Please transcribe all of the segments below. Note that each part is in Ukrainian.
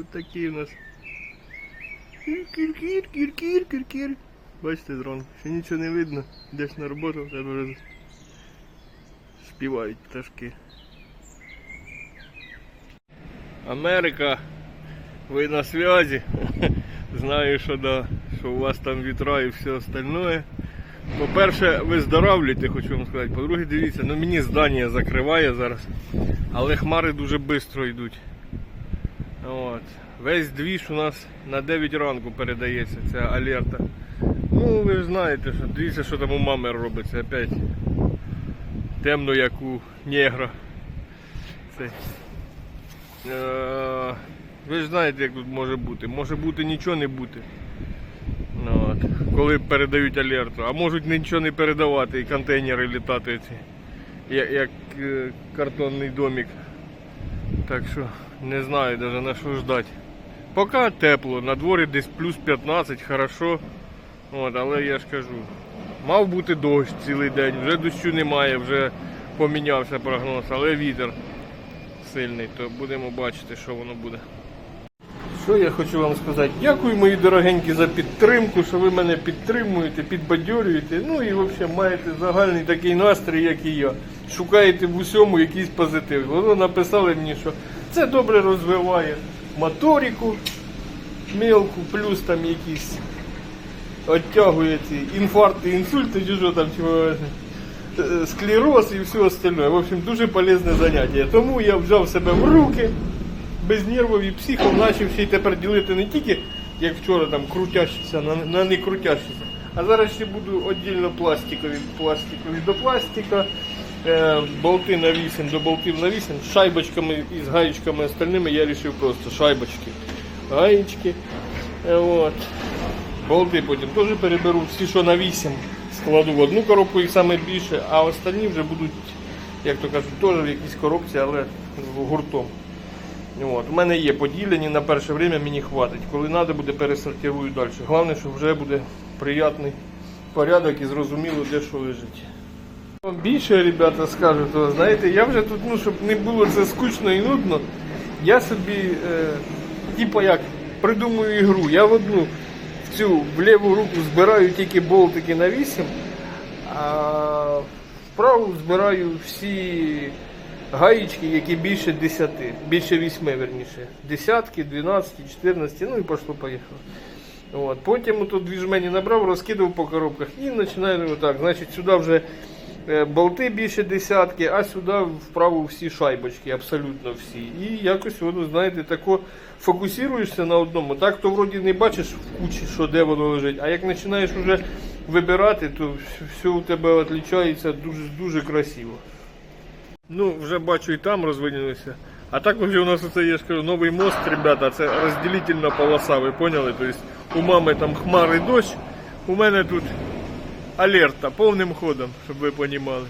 Ось такий у нас. Кір-кір, кір-кір, кір-кір. Бачите, зранку, ще нічого не видно. Йдеш на роботу, тебе вже співають пташки. Америка, ви на связі. Знаю, що да, що у вас там вітра і все остальное. По-перше, виздоравлюйте, хочу вам сказати. По-друге, дивіться, ну мені здання закриває зараз, але хмари дуже швидко йдуть. От. Весь двіж у нас на 9 ранку передається, ця алерта. Ну, ви ж знаєте, що дивіться, що там у мами робиться опять. Темно, як у негра. Це. Е, ви ж знаєте, як тут може бути. Може бути нічого не бути. От. Коли передають алерту. А можуть нічого не передавати і контейнери літати ці. Як, як е, картонний домик. Так що не знаю навіть на що ждати. Поки тепло, на дворі десь плюс 15, хорошо. От, але я ж кажу, мав бути дощ цілий день, вже дощу немає, вже помінявся прогноз, але вітер сильний, то будемо бачити, що воно буде. Що я хочу вам сказати? Дякую, мої дорогенькі, за підтримку, що ви мене підтримуєте, підбадьорюєте. Ну і взагалі маєте загальний такий настрій, як і я. Шукаєте в усьому якийсь позитив. Воно написали мені, що це добре розвиває моторику мелку, плюс там якісь оттягує ці інфаркти, інсульти, що там е, Склероз і все остальное. В общем, дуже полезне заняття. Тому я взяв себе в руки без нервів і психом почав ще й тепер ділити не тільки, як вчора, там крутящіся на, на не крутящіся, а зараз ще буду віддільно пластикові, пластикові до пластика, е, болти на 8 до болтів на 8, з шайбочками і з гаєчками остальними я вирішив просто шайбочки, гаєчки. Е, от. Болти потім теж переберу всі, що на 8 складу в одну коробку їх саме більше, а остальні вже будуть, як то кажуть, теж в якійсь коробці, але гуртом. От. У мене є поділені, на перше время мені хватить. Коли треба буде, пересортирую далі. Головне, що вже буде приятний порядок і зрозуміло, де що лежить. Більше, ребята, скажу, то знаєте, я вже тут, ну, щоб не було це скучно і нудно, я собі, е, типу як, придумую ігру. Я в одну в цю в ліву руку збираю тільки болтики на 8, а в праву збираю всі гаєчки, які більше 10, більше 8 верніше. Десятки, 12, 14, ну і пішло поїхало. От. Потім тут дві жмені набрав, розкидав по коробках і починаю отак. Значить, сюди вже е, болти більше десятки, а сюди вправо всі шайбочки, абсолютно всі. І якось воно, знаєте, тако фокусуєшся на одному. Так то вроді не бачиш в кучі, що де воно лежить. А як починаєш вже вибирати, то все у тебе відрізняється дуже, дуже красиво. Ну, вже бачу і там розвинилися. А так вже у нас оце, я ж кажу, новий мост, ребята, це розділительна полоса, ви поняли? Тобто у мами там хмари дощ, у мене тут алерта повним ходом, щоб ви понімали.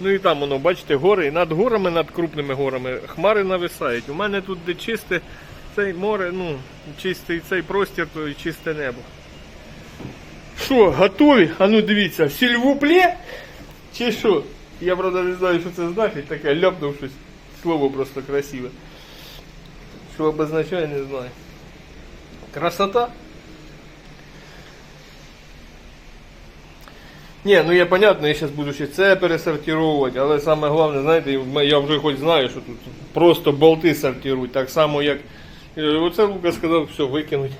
Ну і там воно, бачите, гори, і над горами, над крупними горами, хмари нависають. У мене тут де чисте цей море, ну, чистий цей простір, то і чисте небо. Що, готові? А ну дивіться, сільвуплє? Чи що? Я правда не знаю, що це значить, таке ляпнув щось. Слово просто красиве. Що обозначає, не знаю. Красота? Ні, ну я понятно, я зараз буду ще це пересортировувати, але саме головне, знаєте, я вже хоч знаю, що тут просто болти сортирують, так само як. е, Оце Лука сказав, все, викинуть.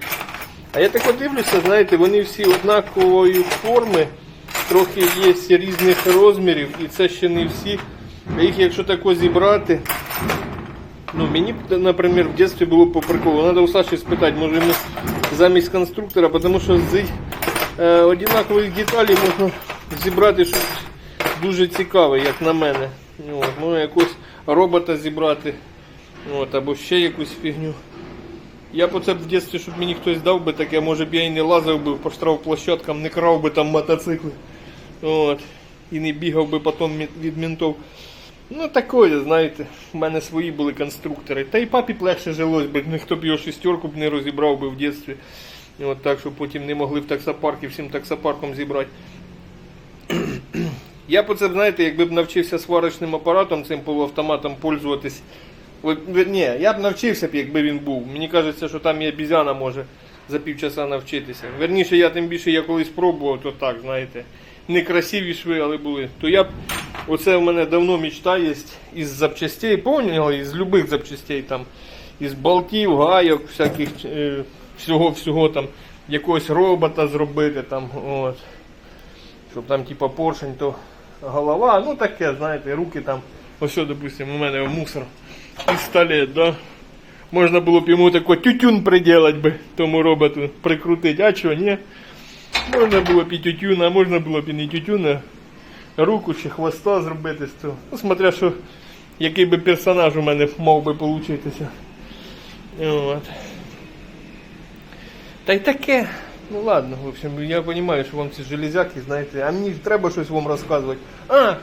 А я так дивлюся, знаєте, вони всі однакової форми, трохи є різних розмірів, і це ще не всі. Їх якщо тако зібрати, ну мені, наприклад, в дитинстві було по приколу. Треба у Саші спитати, може йому замість конструктора, тому що з е, однакових деталей можна зібрати щось дуже цікаве, як на мене. От, можна якогось робота зібрати, от, або ще якусь фігню. Я б оце б в дитинстві, щоб мені хтось дав би таке, може б я і не лазив би по штрафплощадкам, не крав би там мотоцикли. От. І не бігав би потім від ментов. Ну такое, знаєте, в мене свої були конструктори. Та й папі б легше жилось би, ніхто б його шестерку б не розібрав би в дитинстві. От так, щоб потім не могли в таксопарки всім таксопарком зібрати. Я б оце, знаєте, якби б навчився сварочним апаратом, цим полуавтоматом пользуватись ні, я б навчився б, якби він був. Мені кажеться, що там і обізяна може за півчаса навчитися. Верніше, я тим більше я колись пробував, то так, знаєте. Не красиві шви, але були. То я б, оце в мене давно мечта є із запчастей, поняли, із любих запчастей там, із болтів, гайок, всяких е, всього, всього там, якогось робота зробити там, от. Щоб там типа поршень, то голова, ну таке, знаєте, руки там. Ось допустимо, у мене мусор. Пістолет, да? Можна було б йому тако тютюн приділати би тому роботу, прикрутити, а чого, ні? Можна було б і тютюн, а можна було б і не тютюн, а руку чи хвоста зробити з цього. Ну, смотря що, який би персонаж у мене мав би получитися. От. Та й таке. Ну ладно, в общем, я розумію, що вам ці железяки, знаєте, а мені ж треба щось вам розказувати. А,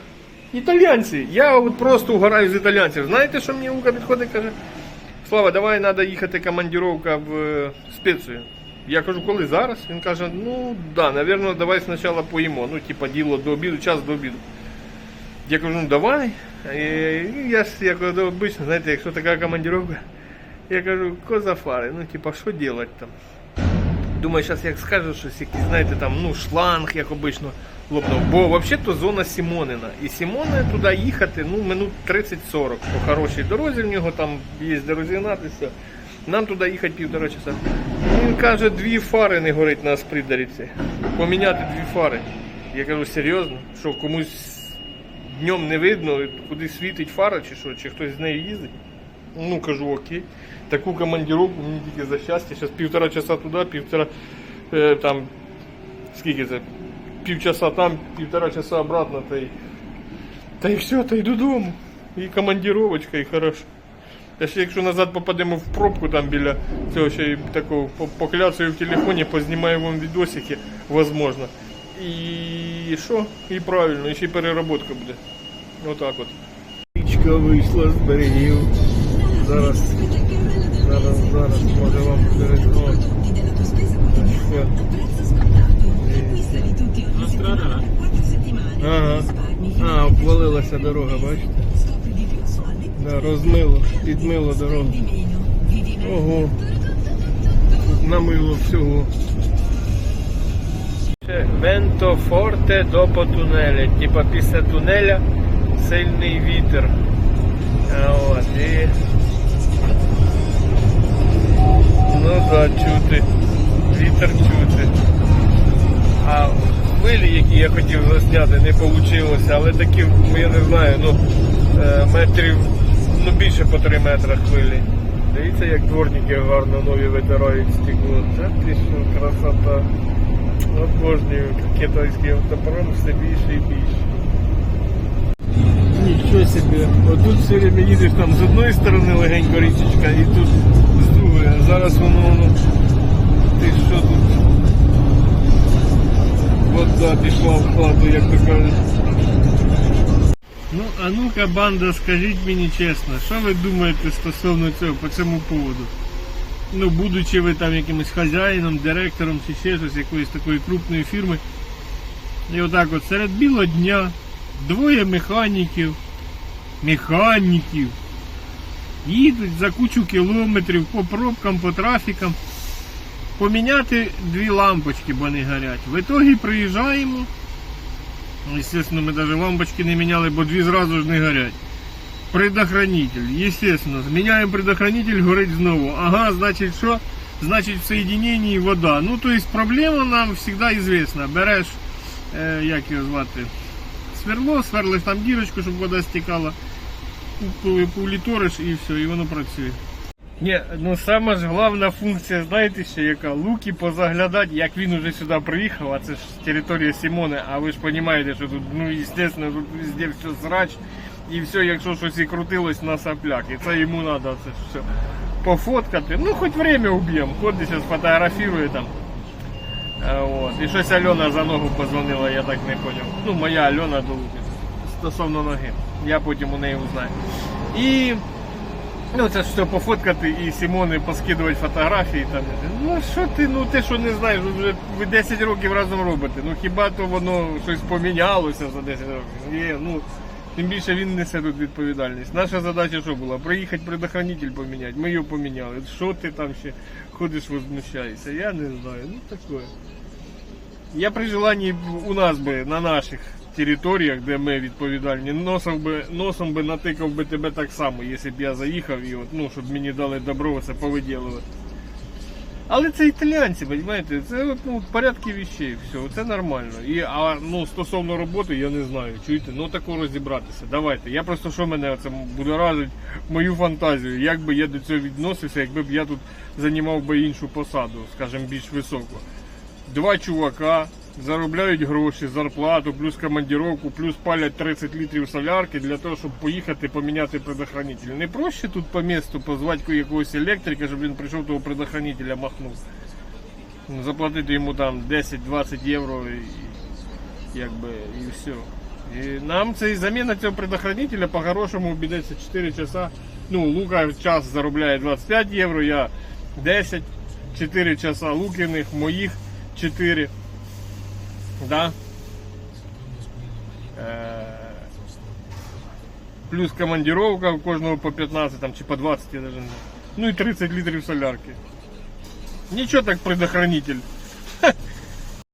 італійці. Я от просто угораю з італійців. Знаєте, що мені Лука підходить, каже? Слава, давай треба їхати командировка в е, спецію. Я кажу, коли зараз? Він каже, ну да, напевно, давай спочатку поїмо. Ну, типа діло до обіду, час до обіду. Я кажу, ну давай. І, я ж як обично, знаєте, якщо така командировка, я кажу, козафари, ну типа, що робити там? Думаю, зараз як скажу щось, якийсь, знаєте, там, ну, шланг, як обично, лопнув. Бо взагалі-то зона Сімонина. І Сімони туди їхати, ну, минут 30-40 по хорошій дорозі в нього, там є де розігнатися. Нам туди їхати півтора часа. Він каже, дві фари не горить на спридеріці. Поміняти дві фари. Я кажу, серйозно, що комусь днем не видно, куди світить фара, чи що, чи хтось з нею їздить. Ну, кажу, окей. Таку командировку мені тільки за щастя. Зараз півтора часа туди, півтора е, там. Скільки це? Півчаса там, півтора часа обратно, та й. Та й все, та й додому. І командировочка, і хорошо. Та ще якщо назад попадемо в пробку там біля цього ще й такого по- покляцаю в телефоні, познімаю вам відосики, возможно. І що? І правильно, і ще й переработка буде. Отак от. Річка вийшла з берегів. Зараз, зараз, зараз, може вам перейшло. Ага. А, обвалилася дорога, бачите? Да, розмило, підмило дорогу. Ого. Намило всього. Венто форте dopo тунелі. Типа після тунеля сильний вітер. А от і. Ну да, чути. Вітер чути. А хвилі, які я хотів засняти, не вийшло, але такі, ну, я не знаю, ну е, метрів ну більше по 3 метри хвилі. Дивіться, як дворники гарно нові витирають стекло. Це ти що, красота. Обожнюю китайський автопром все більше і більше. Нічого собі. Отут все время їдеш там з одної сторони легенько річечка і тут з другої. А зараз воно воно. Ти що тут? Вода пішла в хату, як то кажуть. Ну, а ну-ка, банда, скажіть мені чесно, що ви думаєте стосовно цього по цьому поводу? Ну, будучи ви там якимось хазяїном, директором чи ще щось якоїсь такої крупної фірми. І отак от серед білого дня двоє механіків, механіків їдуть за кучу кілометрів по пробкам, по трафікам поміняти дві лампочки, бо не горять. В итогі приїжджаємо. Естественно, ми навіть лампочки не міняли, бо дві зразу ж не горять. Предохранитель, естественно, зміняємо предохранитель, горить знову. Ага, значить що? Значить в соединении вода. Ну, то есть проблема нам завжди известна. Береш, е, як його звати, сверло, сверлиш там дірочку, щоб вода стікала, повліториш і все, і воно працює. Ні, ну саме ж головна функція, знаєте ще яка? Луки позаглядати, як він уже сюди приїхав, а це ж територія Сімони, а ви ж розумієте, що тут, ну, естественно, тут везде все срач, і все, якщо щось і крутилось на соплях, і це йому треба це все пофоткати. Ну, хоч время уб'ємо, ходить зараз фотографірує там. А, От. І щось Альона за ногу позвонила, я так не зрозумів. Ну, моя Альона до Луки. Стосовно ноги. Я потім у неї узнаю. І Ну, це ж все пофоткати і Сімони поскидувати фотографії там. Ну що ти, ну ти що не знаєш, вже ви 10 років разом робите. Ну хіба то воно щось помінялося за 10 років? Є, ну Тим більше він несе тут відповідальність. Наша задача що була? Приїхати предохранитель поміняти. Ми його поміняли. Що ти там ще ходиш, возмущаєшся? Я не знаю. Ну таке. Я при желанні у нас би на наших територіях, де ми відповідальні, носом би, носом би натикав би тебе так само, якщо б я заїхав і от, ну, щоб мені дали добро це повиділувати. Але це італіянці, розумієте, це ну, порядки вещей, все, це нормально. І, а ну, стосовно роботи, я не знаю, чуєте, ну тако розібратися. Давайте. Я просто що мене це буде разить мою фантазію, як би я до цього відносився, якби б я тут займав би іншу посаду, скажімо, більш високу. Два чувака заробляють гроші, зарплату, плюс командировку, плюс палять 30 літрів солярки для того, щоб поїхати поміняти предохранитель. Не проще тут по місту позвати якогось електрика, щоб він прийшов того предохранителя махнув. Ну, Заплатити йому там 10-20 євро і, якби, і все. І нам цей заміна цього предохранителя по-хорошому обійдеться 4 часа. Ну, Лука час заробляє 25 євро, я 10, 4 часа Лукиних, моїх 4. Да? Е, Плюс командировка у кожного по 15 там, чи по 20, я даже не. Ну і 30 літрів солярки. Нічого так предохранитель.